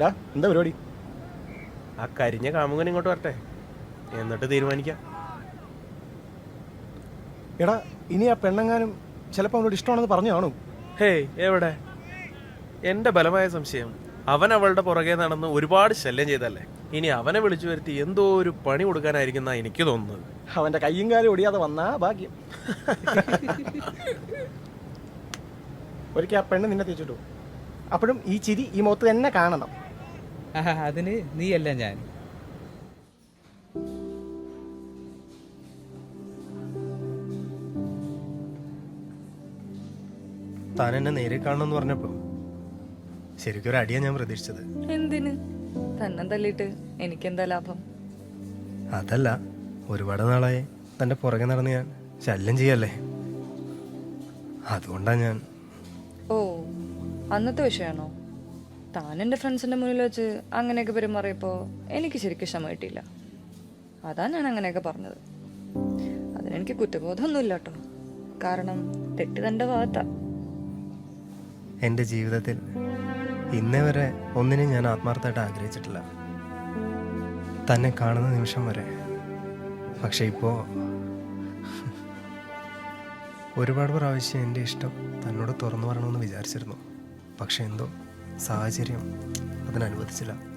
ഡാ എന്താ പരിപാടി? ആ കരിഞ്ഞ കാമുകൻ ഇങ്ങോട്ട് വരട്ടെ. എന്നിട്ട് തീരുമാനിക്കാം. എടാ ഇനി ആ പെണ്ണങ്ങാനും ചിലപ്പോൾ അവനോട് ഇഷ്ടമാണെന്ന് പറഞ്ഞു കാണും. ഹേയ് എവിടെ? എന്റെ ബലമായ സംശയം അവൻ അവളുടെ പുറകെ നടന്ന് ഒരുപാട് ശല്യം ചെയ്തല്ലേ? ഇനി അവനെ വിളിച്ചു വരുത്തി എന്തോ ഒരു പണി കൊടുക്കാനായിരിക്കും എന്നാ എനിക്ക് തോന്നുന്നത്. അവന്റെ കയ്യും കാലും ഒടിയാതെ വന്നാ ഭാഗ്യം. ഒരിക്കൽ ആ പെണ്ണ് നിന്നെ തിരിച്ചിട്ടു. അപ്പോഴും ഈ ചിരി ഈ മുഖത്ത് തന്നെ കാണണം. അതിന് നീയല്ല ഞാൻ. താൻ എന്നെ നേരിൽ കാണണമെന്ന് പറഞ്ഞപ്പോൾ ശരിക്കും ഒരു അടിയാണ് ഞാൻ പ്രതീക്ഷിച്ചത്. എന്തിന്? തന്നെ തല്ലിട്ട് എനിക്കെന്താ ലാഭം? അതല്ല ഒരുപാട് നാളായി തന്റെ പുറകെ നടന്ന് ഞാൻ ശല്യം ചെയ്യല്ലേ? അതുകൊണ്ടാ ഞാൻ ഓ അന്നത്തെ വിഷയമാണോ? താൻ എന്റെ ഫ്രണ്ട്സിന്റെ മുന്നിൽ വെച്ച് അങ്ങനെയൊക്കെ പെരുമാറിയപ്പോൾ എനിക്ക് ശരിക്കും ക്ഷമ കിട്ടിയില്ല അതാ ഞാൻ അങ്ങനെയൊക്കെ പറഞ്ഞത്. അതിനെനിക്ക് കുറ്റബോധമൊന്നുമില്ല കേട്ടോ കാരണം തെറ്റ് തന്റെ ഭാഗത്താ. എന്റെ ജീവിതത്തിൽ ഇന്നേ വരെ ഒന്നിനും ഞാൻ ആത്മാർത്ഥമായിട്ട് ആഗ്രഹിച്ചിട്ടില്ല. തന്നെ കാണുന്ന നിമിഷം വരെ. പക്ഷെ ഇപ്പോ ഒരുപാട് പ്രാവശ്യം എന്റെ ഇഷ്ടം തന്നോട് തുറന്നു പറയണമെന്ന് വിചാരിച്ചിരുന്നു. പക്ഷെ എന്തോ സാഹചര്യം അതിനനുവദിച്ചില്ല.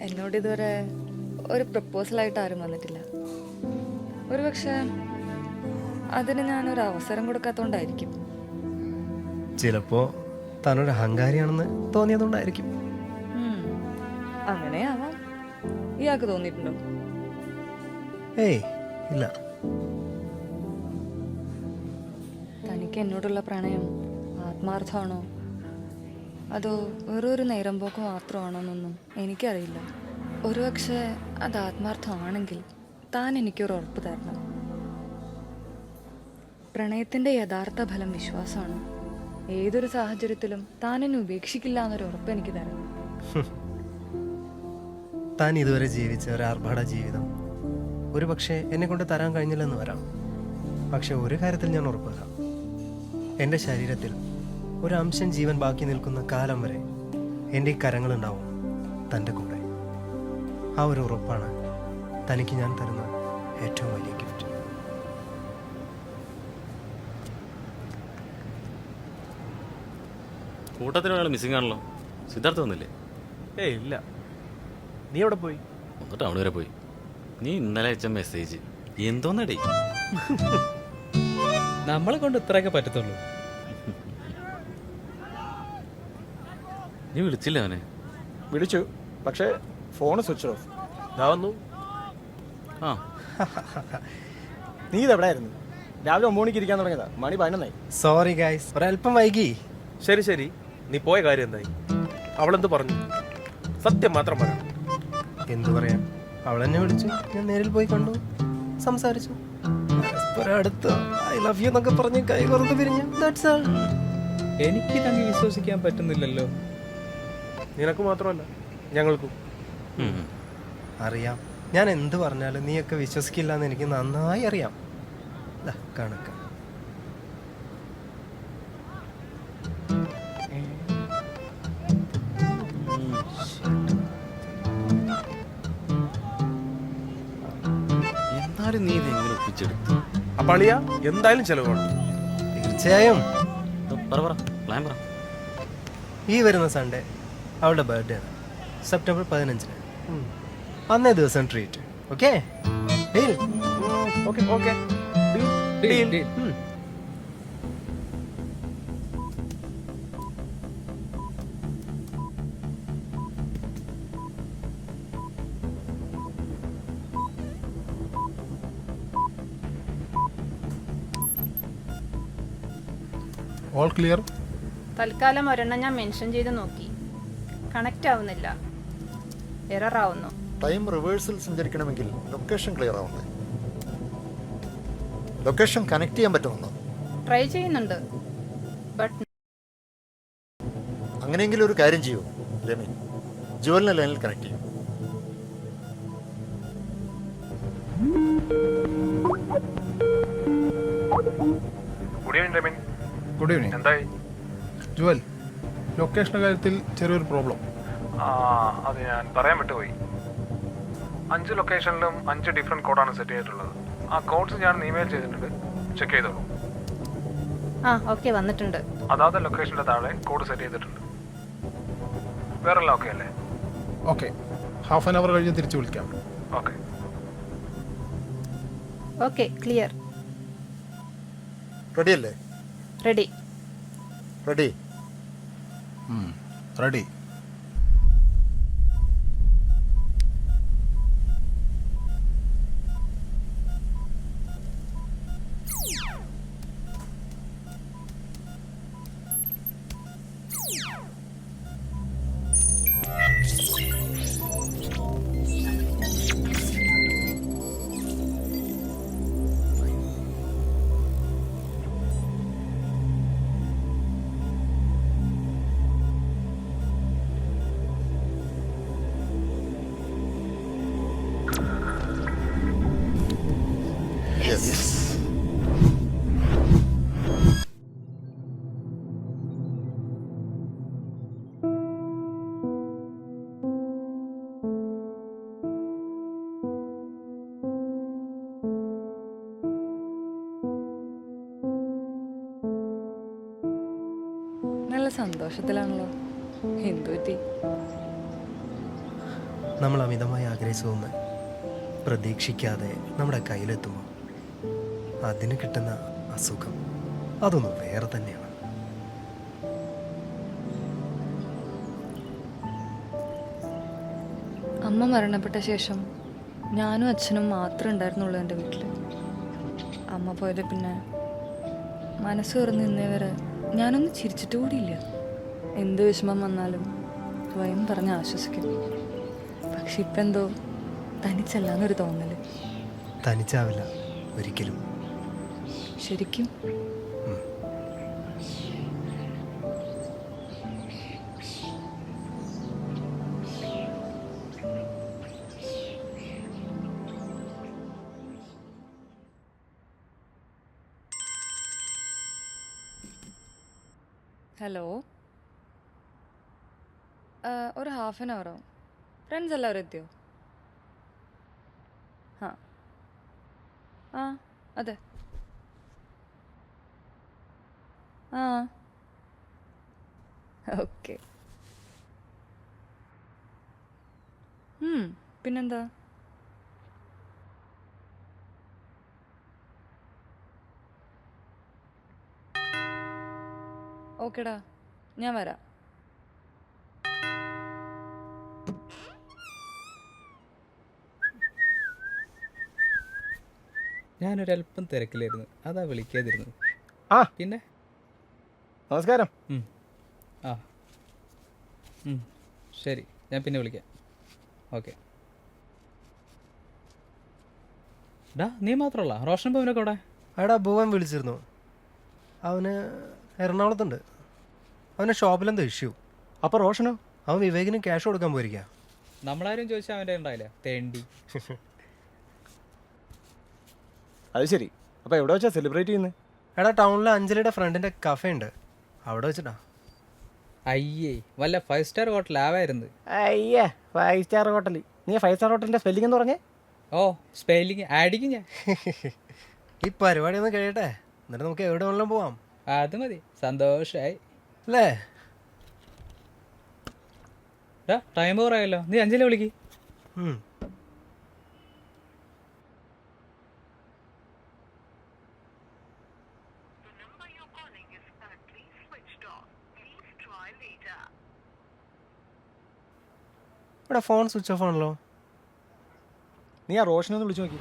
എന്നോട് ഇതുവരെ ഒരു പ്രപ്പോസലായിട്ട് ആരും വന്നിട്ടില്ല. ഒരു പക്ഷേ അതിന് ഒരു അവസരം കൊടുക്കാത്തോണ്ടായിരിക്കും. ചിലപ്പോ തന്നൊരു അഹങ്കാരിയാണെന്ന് തോന്നിയതുകൊണ്ടായിരിക്കും. അങ്ങനെയാവാം. ഇയാൾക്ക് തോന്നിയിട്ടുണ്ടോ? ഏയ് ഇല്ല. തനിക്ക് എന്നോടുള്ള പ്രണയം ആത്മാർത്ഥമാണോ? അതോ വെറൊരു നേരം പോക്ക് മാത്രമാണോ എന്നൊന്നും എനിക്കറിയില്ല. ഒരുപക്ഷെ അത് ആത്മാർത്ഥമാണെങ്കിൽ താൻ എനിക്കൊരു ഉറപ്പ് തരണം. പ്രണയത്തിന്റെ യഥാർത്ഥ ഫലം വിശ്വാസമാണ്. ഏതൊരു സാഹചര്യത്തിലും താൻ എന്നെ ഉപേക്ഷിക്കില്ല എന്നൊരു ഉറപ്പ് എനിക്ക് തരണം. താൻ ഇതുവരെ ജീവിച്ച ഒരു ആർഭാട ജീവിതം ഒരു പക്ഷേ എന്നെ കൊണ്ട് തരാൻ കഴിഞ്ഞില്ലെന്ന് വരാം. പക്ഷെ ഒരു കാര്യത്തിൽ ഞാൻ ഉറപ്പുതരാം എന്റെ ശരീരത്തിൽ ഒരു അംശം ജീവൻ ബാക്കി നിൽക്കുന്ന കാലം വരെ എന്റെ ഈ കരങ്ങളുണ്ടാവും തന്റെ കൂടെ. ആ ഒരു ഉറപ്പാണ് തനിക്ക് ഞാൻ തരുന്ന ഏറ്റവും വലിയ ഗിഫ്റ്റ് കൂട്ടത്തിൽ ഒരാൾ മിസ്സിംഗ് ആണല്ലോ. സിദ്ധാർത്ഥ വന്നില്ലേ? ഏയ് ഇല്ല. നീ എവിടെ പോയി? ഒന്ന് ടൗൺ വരെ പോയി. നീ ഇന്നലെ അയച്ച മെസ്സേജ് എന്തോന്നടേ? നമ്മളെ കൊണ്ട് ഇത്രയൊക്കെ പറ്റത്തുള്ളൂ. നീ വിളിച്ചില്ല അവനെ? വിളിച്ചു. പക്ഷേ ഫോൺ സ്വിച്ച് ഓഫ് ഇതാ വന്നു. ആ. നീ ഇതെവിടെയായിരുന്നു? രാവിലെ ഒമ്പത് മണിക്ക് ഇരിക്കാൻ തുടങ്ങിയതാ. മണി പതിനൊന്നായി. സോറി ഗൈസ് ഒരല്പം വൈകി. ശരി ശരി. നീ പോയ കാര്യം എന്തായി? അവളെന്ത് പറഞ്ഞു? സത്യം മാത്രം പറയണം. എന്തു പറയാൻ അവൾ എന്നെ വിളിച്ചു ഞാൻ നേരിൽ പോയി കണ്ടു. സംസാരിച്ചു. അടുത്ത് ഐ ലവ് യു എന്നൊക്കെ പറഞ്ഞ് കൈ കുറത്ത് പിരിഞ്ഞു. ദാറ്റ്സ് ആൾ എനിക്ക് തന്നെ വിശ്വസിക്കാൻ പറ്റുന്നില്ലല്ലോ. നിനക്ക് മാത്രമല്ല ഞങ്ങൾക്കും. അറിയാം. ഞാൻ എന്ത് പറഞ്ഞാലും നീയൊക്കെ വിശ്വസിക്കില്ല എന്ന് എനിക്ക് നന്നായി അറിയാം. ദാ, കണക്ക്. എന്നാലും നീ ഇതെങ്ങനെ ഒപ്പിച്ചെടുത്തു? അപ്പൊ അളിയ എന്തായാലും ചെലവുണ്ട്. വേണം തീർച്ചയായും പറ പറ പ്ലാൻ പറ. ഈ വരുന്ന സൺഡേ അവളുടെ ബർത്ത്ഡേ ആണ്. സെപ്റ്റംബർ പതിനഞ്ചിന്. അന്നേ ദിവസം treat okay okay okay all clear തൽക്കാലം ഒരെണ്ണം ഞാൻ മെൻഷൻ ചെയ്ത് നോക്കി. കണക്ട് ആവുന്നില്ല. എറർ ആവുന്നു. ടൈം റിവേഴ്സിൽ സഞ്ചരിക്കണമെങ്കിൽ ലൊക്കേഷൻ ക്ലിയർ ആവണ്ടേ ലൊക്കേഷൻ കണക്ട് ചെയ്യാൻ പറ്റുമെന്ന്? ട്രൈ ചെയ്യുന്നുണ്ട്. ബട്ട് അങ്ങനെയെങ്കിലും ഒരു കാര്യം ചെയ്യൂ. രമി ജുവലിനെ ലൈനിൽ കണക്ട് ചെയ്യും. Good evening Rameen good evening എന്തായി? ജുവൽ ലൊക്കേഷന്റെ കാര്യത്തിൽ ചെറിയൊരു പ്രോബ്ലം ആ അത് ഞാൻ പറയാൻ വിട്ടുപോയി. അഞ്ച് ലൊക്കേഷനിലും അഞ്ച് ഡിഫറെന്റ് കോഡാണ് സെറ്റ് ചെയ്തിട്ടുള്ളത്. ആ കോഡ്സ് ഞാൻ ഇമെയിൽ ചെയ്തിട്ടുണ്ട്. ചെക്ക് ചെയ്തോളൂ. ആ ഓക്കെ വന്നിട്ടുണ്ട്. അതാത് ലൊക്കേഷന്റെ താഴെ കോഡ് സെറ്റ് ചെയ്തിട്ടുണ്ട്. വേറെ എല്ലാം ഓക്കെ അല്ലേ? ഓക്കെ ഹാഫ് ആൻ അവർ കഴിഞ്ഞ് തിരിച്ചു വിളിക്കാം. ഓക്കെ ഓക്കെ ക്ലിയർ റെഡി അല്ലേ? റെഡി റെഡി റെഡി നല്ല സന്തോഷത്തിലാണല്ലോ. നമ്മൾ അമിതമായി ആഗ്രഹിച്ചതൊന്ന് പ്രതീക്ഷിക്കാതെ നമ്മുടെ കയ്യിലെത്തുമ്പോൾ അതിന് കിട്ടുന്ന അസുഖം അതൊന്നും വേറെ തന്നെയാണ്. അമ്മ മരണപ്പെട്ട ശേഷം ഞാനും അച്ഛനും മാത്രം ഉണ്ടായിരുന്നുള്ളൂ എന്റെ വീട്ടിൽ അമ്മ പോയത് പിന്നെ മനസ്സ് തുറന്ന് നിന്നേവരെ വരെ ഞാനൊന്ന് ചിരിച്ചിട്ട് കൂടിയില്ല. എന്ത് വിഷമം വന്നാലും സ്വയം പറഞ്ഞ് ആശ്വസിക്കും. പക്ഷെ ഇപ്പെന്തോ തനിച്ചല്ലാന്നൊരു തോന്നൽ. തനിച്ചാവില്ല ഒരിക്കലും. ശരിക്കും? ഹലോ. ഒരു ഹാഫ് ആൻ അവറോ ഫ്രണ്ട്സ് എല്ലാവരും എത്തിയോ? ആ ആ അതെ. ആ. ഓക്കെ. പിന്നെന്താ? ഓക്കെടാ ഞാൻ വരാം. ഞാനൊരല്പം തിരക്കിലായിരുന്നു. അതാ വിളിക്കാതിരുന്നത്. ആ. പിന്നെ? നമസ്കാരം. ആ. ശരി. ഞാൻ പിന്നെ വിളിക്കാം. ഓക്കെ. ഡാ നീ മാത്രമല്ല. റോഷൻ ഭവനൊക്കെ അവിടെ അടാ ഭുവൻ വിളിച്ചിരുന്നു. അവന് എറണാകുളത്തുണ്ട്. അവന് ഷോപ്പിലെന്തോ ഇഷ്യൂ അപ്പോൾ റോഷനോ അവൻ വിവേകിന് ക്യാഷ് കൊടുക്കാൻ പോയിരിക്കുക നമ്മളാരും ചോദിച്ചാൽ അവന്റെ ഉണ്ടായില്ല തേണ്ടി. അത് ശരി. അപ്പോൾ എവിടെ വെച്ചാ സെലിബ്രേറ്റ് ചെയ്യുന്നത് എടാ ടൗണിലെ അഞ്ജലിയുടെ ഫ്രണ്ടിന്റെ കഫേ ഉണ്ട്. അവിടെ വെച്ചിട്ടാ? അയ്യേ വല്ല ഫൈവ് സ്റ്റാർ ഹോട്ടൽ ആവായിരുന്നു. അയ്യേ ഫൈവ് സ്റ്റാർ ഹോട്ടൽ നീ ഫൈവ് സ്റ്റാർ ഹോട്ടലിന്റെ സ്പെല്ലിംഗ് എന്ന് പറഞ്ഞേ. ഓ സ്പെല്ലിംഗ് ആഡിക്കും ഞാൻ. ഈ പരിപാടി ഒന്ന് കഴിയട്ടെ. എന്നിട്ട് നമുക്ക് എവിടെ വേണമെങ്കിലും പോവാം. അത് മതി സന്തോഷമായി അല്ലേ? ടൈം കുറയല്ലോ നീ അഞ്ചിലെ വിളിക്ക്. ഇവിടെ ഫോൺ സ്വിച്ച് ഓഫ് ആണല്ലോ. നീ ആ റോഷനെ ഒന്ന് വിളിച്ചു നോക്കി.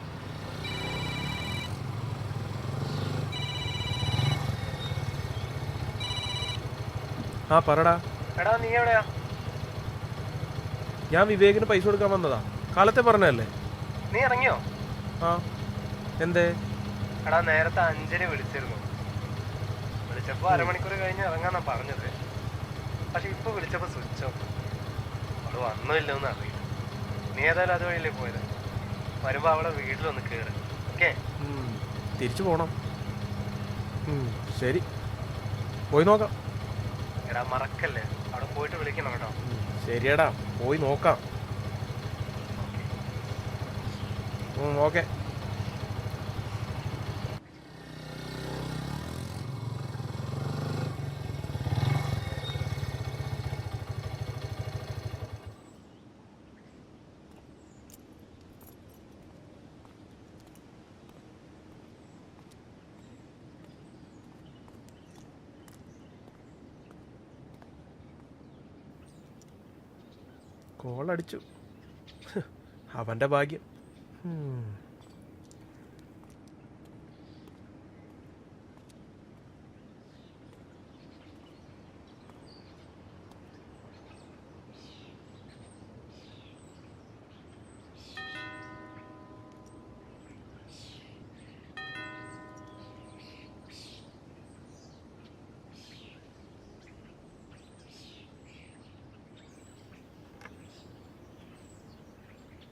ആ പറടാ. എടാ നീ എവിടെയാ? ഞാൻ വിവേകിന് പൈസ കൊടുക്കാൻ വന്നതാ. കാലത്തെ പറഞ്ഞല്ലേ നീ ഇറങ്ങിയോ? ആ. എന്തേ? എടാ നേരത്തെ അഞ്ജലി വിളിച്ചിരുന്നു. വിളിച്ചപ്പോ അരമണിക്കൂർ കഴിഞ്ഞ് ഇറങ്ങാന്നാ പറഞ്ഞത്. പക്ഷെ ഇപ്പൊ വിളിച്ചപ്പോ സ്വിച്ച് ഓഫ് അവൾ വന്നോ ഇല്ലെന്ന് അറിയില്ല. നീ ഏതായാലും അതുവഴിയല്ലേ പോയത്? വരുമ്പോ അവളെ വീട്ടിലൊന്ന് കേറ്. ഓക്കെ. തിരിച്ചു പോണം. ശരി. പോയി നോക്കാം. എടാ മറക്കല്ലേ? അവിടെ പോയിട്ട് വിളിക്കണം കേട്ടോ. ശരിയടാ. പോയി നോക്കാം. ഓക്കെ കോളടിച്ചു അവന്റെ ഭാഗ്യം.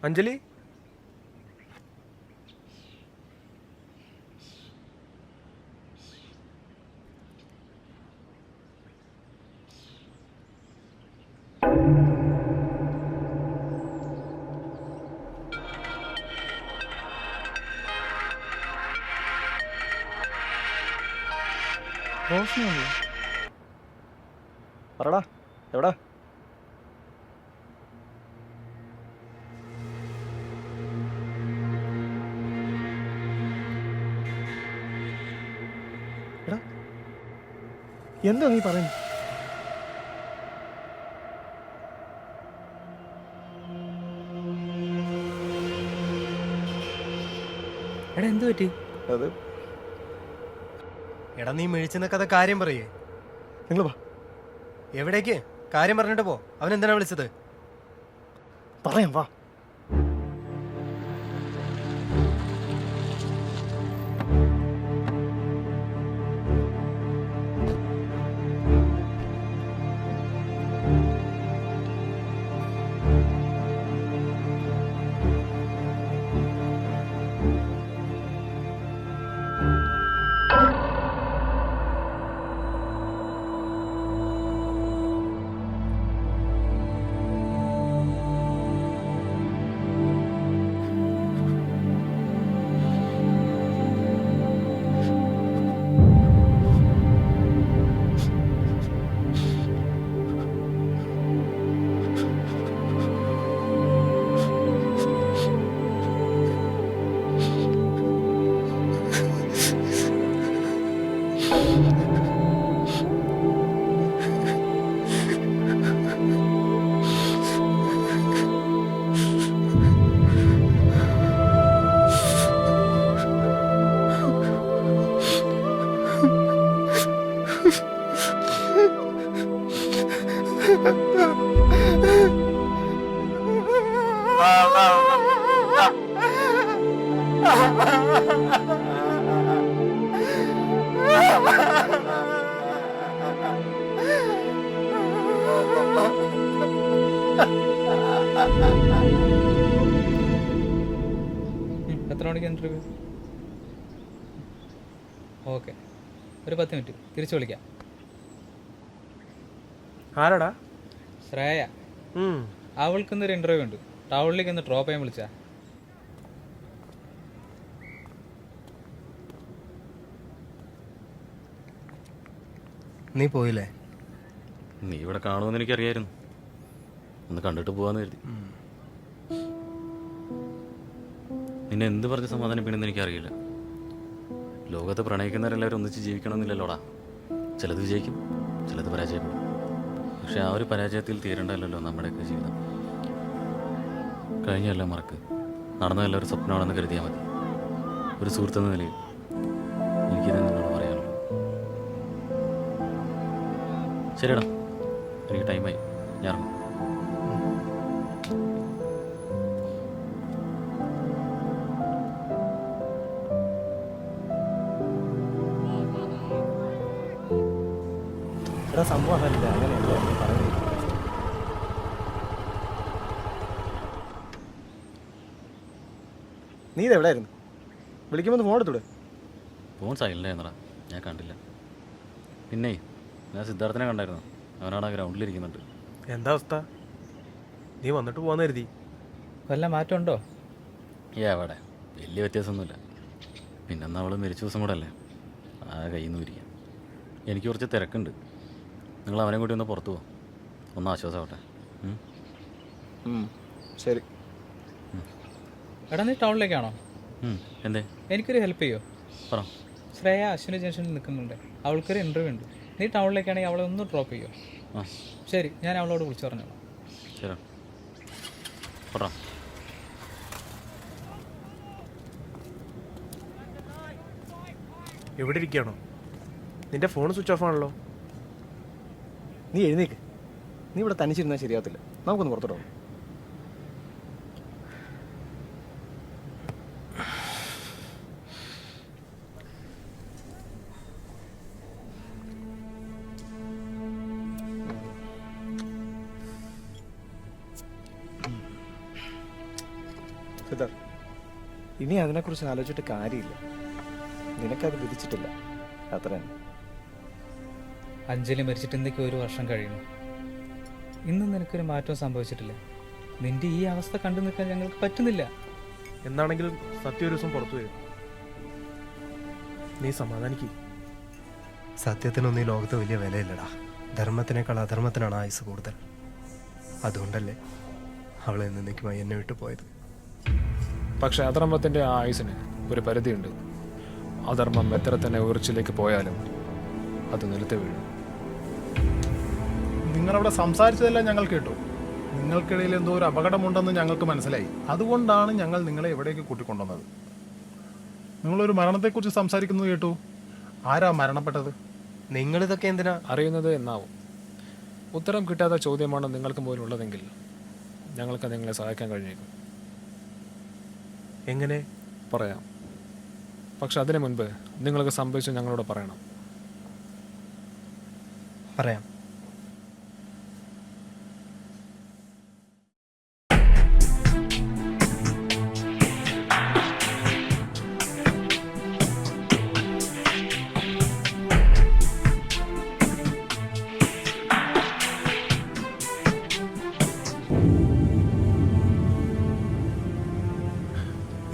അഞ്ജലി? റോഷനാണോ പറടാ എവിടാ? എന്താ നീ പറയുന്നത് എടാ എന്ത് പറ്റി? അത് എടാ നീ മിഴിച്ചു നിൽക്കാതെ കാര്യം പറയേ. നിങ്ങൾ വാ. എവിടേക്ക്? കാര്യം പറഞ്ഞിട്ട് പോ. അവൻ എന്തിനാ വിളിച്ചത്? പറയാം വാ. പത്ത് മിനിറ്റ്. തിരിച്ചു വിളിക്കാം. ആരാടാ? ശ്രേയ. അവൾക്കിന്നൊരു ഇന്റർവ്യൂ ഉണ്ട്. ടൗണിലേക്ക് ഒന്ന് ഡ്രോപ്പ് ചെയ്യാൻ വിളിച്ചാ. നീ പോയില്ലേ? നീ ഇവിടെ കാണുമെന്ന് എനിക്കറിയായിരുന്നു. ഒന്ന് കണ്ടിട്ട് പോവാന്ന് കരുതി. നിന്നെ എന്ത് പറഞ്ഞ് സമാധാനിപ്പിക്കണമെന്ന് എനിക്കറിയില്ല. ലോകത്ത് പ്രണയിക്കുന്നവരെല്ലാവരും ഒന്നിച്ച് ജീവിക്കണമെന്നില്ലല്ലോടാ. ചിലത് വിജയിക്കും ചിലത് പരാജയപ്പെടും. പക്ഷെ ആ ഒരു പരാജയത്തിൽ തീരണ്ടല്ലോ നമ്മുടെയൊക്കെ ജീവിതം. കഴിഞ്ഞല്ലോ മറക്ക്. നടന്നതല്ല ഒരു സ്വപ്നമാണെന്ന് കരുതിയാൽ മതി. ഒരു സുഹൃത്തെന്ന നിലയിൽ എനിക്കിത് നിന്നോട് പറയാനുള്ളൂ. ശരിയടാ എനിക്ക് ടൈമായി ഞാൻ ഇറങ്ങും. സംഭവം അതല്ല അങ്ങനെയല്ല നീ പറയുന്നത്. നീ ഇത് എവിടെയായിരുന്നു? വിളിക്കുമ്പോൾ ഫോൺ എടുത്തൂടെ ഫോൺ സൈലന്റ് ആയിരുന്നടാ ഞാൻ കണ്ടില്ല. പിന്നെ ഞാൻ സിദ്ധാർത്ഥനെ കണ്ടായിരുന്നു. അവനാണ് ഗ്രൗണ്ടിലിരിക്കുന്നുണ്ട് എന്താ അവസ്ഥ? നീ വന്നിട്ട് പോകാൻ കരുതി. വല്ല മാറ്റമുണ്ടോ? ഏ അവിടെ. വലിയ വ്യത്യാസമൊന്നുമില്ല. പിന്നെന്നാ അവൾ മരിച്ച ദിവസം കൂടെ അല്ലേ? ആ കയ്യിൽ നിന്ന് ഇരിക്കാം എനിക്ക് കുറച്ച് തിരക്കുണ്ട്. നിങ്ങൾ അവനെ കൂട്ടി ഒന്ന് പുറത്തു പോകും ഒന്ന് ആശ്വാസമാവട്ടെ. ശരി. എടാ നീ ടൗണിലേക്കാണോ? എന്തേ? എനിക്കൊരു ഹെൽപ്പ് ചെയ്യോ? പറ. ശ്രേയ അശ്വിനി ജംഗ്ഷനിൽ നിൽക്കുന്നുണ്ട്. അവൾക്കൊരു ഇന്റർവ്യൂ ഉണ്ട്. നീ ടൗണിലേക്കാണെങ്കിൽ അവളെ ഒന്ന് ഡ്രോപ്പ് ചെയ്യോ? ആ. ശരി ഞാൻ അവളോട് വിളിച്ചു പറഞ്ഞോളാം. ശരി. പറ. എവിടെ ഇരിക്കുകയാണോ? നിന്റെ ഫോൺ സ്വിച്ച് ഓഫ് ആണല്ലോ. നീ എഴുന്നേക്ക്. നീ ഇവിടെ തനിച്ചിരുന്നാൽ ശരിയാവത്തില്ല. നമുക്കൊന്ന് പുറത്തോട്ട് പോകാം. ഇനി അതിനെക്കുറിച്ച് ആലോചിച്ചിട്ട് കാര്യമില്ല. നിനക്കത് വിധിച്ചിട്ടില്ല. അത്ര തന്നെ അഞ്ജലി മരിച്ചിട്ട് എന്തൊക്കെ ഒരു വർഷം കഴിയുന്നു. ഇന്നും നിനക്കൊരു മാറ്റവും സംഭവിച്ചിട്ടില്ല. നിന്റെ ഈ അവസ്ഥ കണ്ടു നിൽക്കാൻ ഞങ്ങൾക്ക് പറ്റുന്നില്ല. എന്നാണെങ്കിലും സത്യം ഒരു ദിവസം പുറത്തു വരും. നീ സമാധാനിക്കും. സത്യത്തിനൊന്നും ഈ ലോകത്ത് വലിയ വിലയില്ലടാ. ധർമ്മത്തിനേക്കാൾ അധർമ്മത്തിനാണ് ആയുസ് കൂടുതൽ. അതുകൊണ്ടല്ലേ അവളെ എന്നേക്കുമായി എന്നെ വിട്ടു പോയത്. പക്ഷെ അധർമ്മത്തിന്റെ ആ ആയുസിന് ഒരു പരിധിയുണ്ട്. അധർമ്മം എത്ര തന്നെ ഉയർച്ചയിലേക്ക് പോയാലും അത് നിലത്ത് വീഴും. നിങ്ങളവിടെ സംസാരിച്ചതെല്ലാം ഞങ്ങൾ കേട്ടു. നിങ്ങൾക്കിടയിൽ എന്തോ ഒരു അപകടമുണ്ടെന്ന് ഞങ്ങൾക്ക് മനസ്സിലായി. അതുകൊണ്ടാണ് ഞങ്ങൾ നിങ്ങളെ എവിടേക്ക് കൂട്ടിക്കൊണ്ടുവന്നത്. നിങ്ങളൊരു മരണത്തെക്കുറിച്ച് സംസാരിക്കുന്നത് കേട്ടു. ആരാ മരണപ്പെട്ടത്? നിങ്ങളിതൊക്കെ എന്തിനാ? അറിയുന്നത് എന്നാവും. ഉത്തരം കിട്ടാത്ത ചോദ്യമാണ് നിങ്ങൾക്ക് പോലും ഉള്ളതെങ്കിൽ ഞങ്ങൾക്ക് നിങ്ങളെ സഹായിക്കാൻ കഴിഞ്ഞേക്കും. എങ്ങനെ? പറയാം. പക്ഷെ അതിനു മുൻപ് നിങ്ങൾക്ക് സംഭവിച്ചു ഞങ്ങളോട് പറയണം. പറയാം.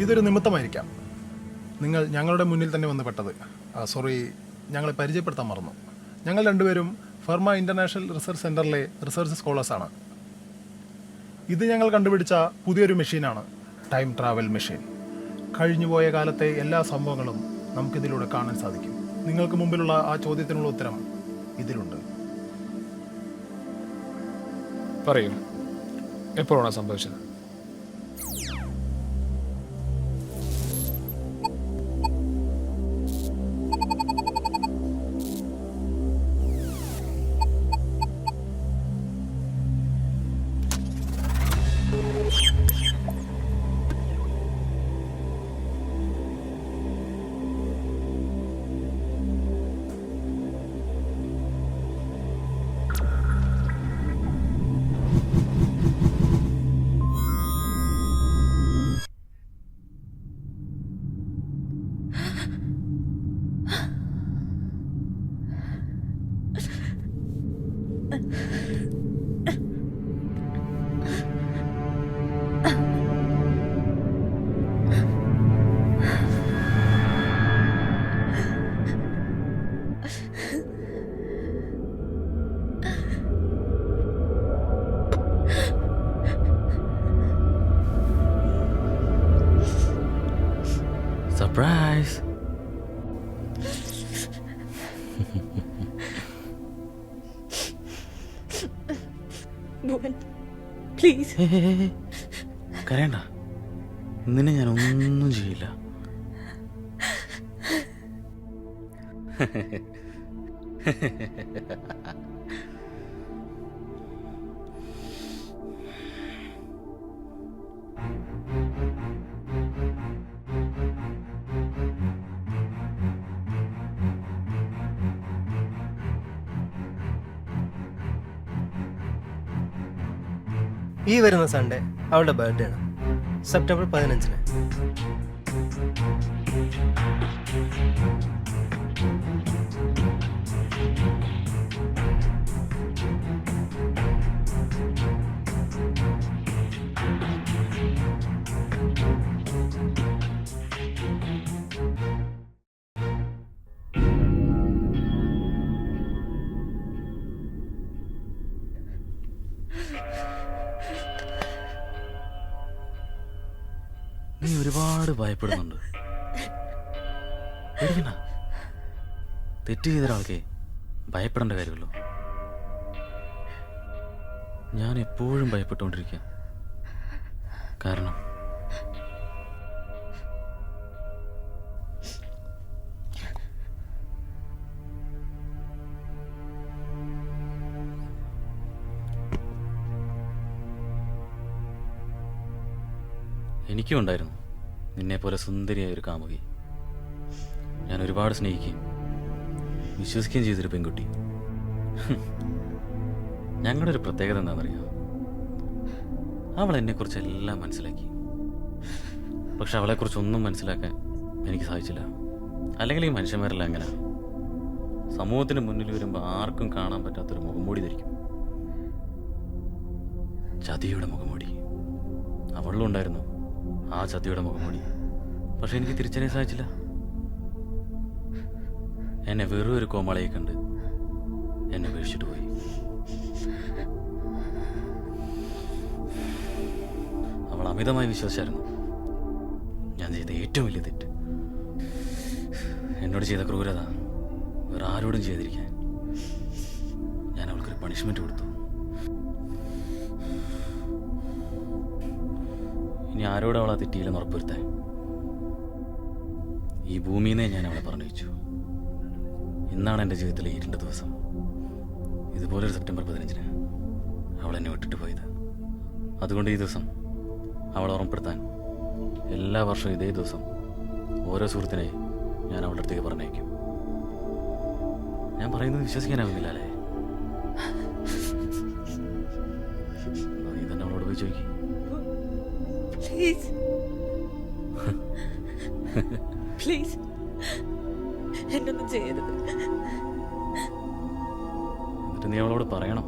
ഇതൊരു നിമിത്തമായിരിക്കാം. നിങ്ങൾ ഞങ്ങളുടെ മുന്നിൽ തന്നെ വന്ന് പെട്ടത് സോറി ഞങ്ങളെ പരിചയപ്പെടുത്താൻ മറന്നു. ഞങ്ങൾ രണ്ടുപേരും ഫർമ ഇന്റർനാഷണൽ റിസർച്ച് സെന്ററിലെ റിസർച്ച് സ്കോളേഴ്സാണ് ഇത് ഞങ്ങൾ കണ്ടുപിടിച്ച പുതിയൊരു മെഷീനാണ് ടൈം ട്രാവൽ മെഷീൻ. കഴിഞ്ഞുപോയ കാലത്തെ എല്ലാ സംഭവങ്ങളും നമുക്കിതിലൂടെ കാണാൻ സാധിക്കും. നിങ്ങൾക്ക് മുമ്പിലുള്ള ആ ചോദ്യത്തിനുള്ള ഉത്തരം ഇതിലുണ്ട്. പറയൂ. എപ്പോഴാണ് സംഭവിച്ചത്? സർപ്രൈസ് പ്ലീസ് കരയണ്ട. നിന്നെ ഞാൻ ഒന്നും ചെയ്യില്ല. ഈ വരുന്ന സൺഡേ അവളുടെ ബർത്ത്ഡേ ആണ്. സെപ്റ്റംബർ പതിനഞ്ചിന്. ഭയപ്പെടുന്നുണ്ട്. പേടിക്കണ്ട തെറ്റ് ചെയ്ത ഒരാൾക്ക് ഭയപ്പെടേണ്ട കാര്യമല്ലോ ഞാൻ എപ്പോഴും ഭയപ്പെട്ടുകൊണ്ടിരിക്കുക കാരണം എനിക്കും ഉണ്ടായിരുന്നു. നിന്നെ പോലെ സുന്ദരിയായ ഒരു കാമുകി. ഞാൻ ഒരുപാട് സ്നേഹിക്കുകയും വിശ്വസിക്കുകയും ചെയ്തൊരു പെൺകുട്ടി. ഞങ്ങളുടെ ഒരു പ്രത്യേകത എന്താണെന്നറിയാം? അവൾ എന്നെക്കുറിച്ച് എല്ലാം മനസ്സിലാക്കി. പക്ഷെ അവളെക്കുറിച്ച് ഒന്നും മനസ്സിലാക്കാൻ എനിക്ക് സാധിച്ചില്ല. അല്ലെങ്കിൽ ഈ മനുഷ്യന്മാരെല്ലാം അങ്ങനെ. സമൂഹത്തിന് മുന്നിൽ വരുമ്പോൾ ആർക്കും കാണാൻ പറ്റാത്തൊരു മുഖംമൂടി ധരിക്കും. ചതിയുടെ മുഖംമൂടി. അവളിലും ഉണ്ടായിരുന്നു. ആ ചതിയുടെ മുഖമൂടി പക്ഷെ എനിക്ക് തിരിച്ചറിയാൻ സാധിച്ചില്ല. എന്നെ വെറും ഒരു കോമാളയെ കണ്ട് എന്നെ വീഴ്ചിട്ട് പോയി. അവൾ അമിതമായി വിശ്വസിച്ചായിരുന്നു. ഞാൻ ചെയ്ത ഏറ്റവും വലിയ തെറ്റ്. എന്നോട് ചെയ്ത ക്രൂരത വേറെ ആരോടും ചെയ്തിരിക്കാൻ ഞാൻ അവൾക്കൊരു പണിഷ്മെന്റ് കൊടുത്തു. ഇനി ആരോട് അവളെ തെറ്റിയില്ലെന്ന് ഉറപ്പുവരുത്താൻ ഈ ഭൂമിന്നേ ഞാൻ അവളെ പറഞ്ഞു ഇന്നാണ് എന്റെ ജീവിതത്തിലെ ഇരുണ്ട ദിവസം. ഇതുപോലൊരു സെപ്റ്റംബർ പതിനഞ്ചിന് അവൾ എന്നെ വിട്ടിട്ട് പോയത്. അതുകൊണ്ട് ഈ ദിവസം അവളെ ഓർമ്മപ്പെടുത്താൻ എല്ലാ വർഷവും ഇതേ ദിവസം ഓരോ സുഹൃത്തിനെ ഞാൻ അവളുടെ അടുത്തേക്ക് പറഞ്ഞേക്കും ഞാൻ പറയുന്നത് വിശ്വസിക്കാനാവുന്നില്ല അല്ലേ? നീ തന്നെ അവളോട് പോയി ചോദിക്കും. പ്ലീസ് പ്ലീസ് എന്നൊന്നും ചെയ്യരുത്. എന്നിട്ട് നീ അവളോട് പറയണം.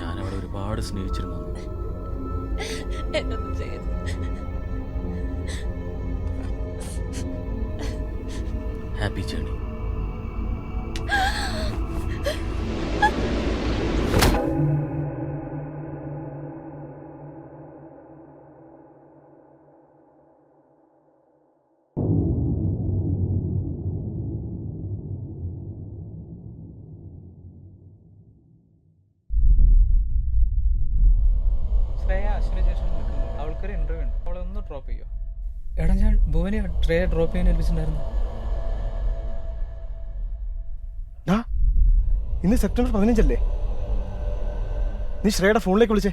ഞാൻ അവളെ ഒരുപാട് സ്നേഹിച്ചിരുന്നു എന്ന്. എന്നൊന്നും ചെയ്യരുത്. ഹാപ്പി ജേണി ഭുവനെ ട്രേ ഡ്രോപ്പ് ചെയ്യാൻ ഏൽപ്പിച്ചിട്ടുണ്ടായിരുന്നു. ഇന്ന് സെപ്റ്റംബർ പതിനഞ്ചല്ലേ? നീ ശ്രേയുടെ ഫോണിലേക്ക് വിളിച്ചേ.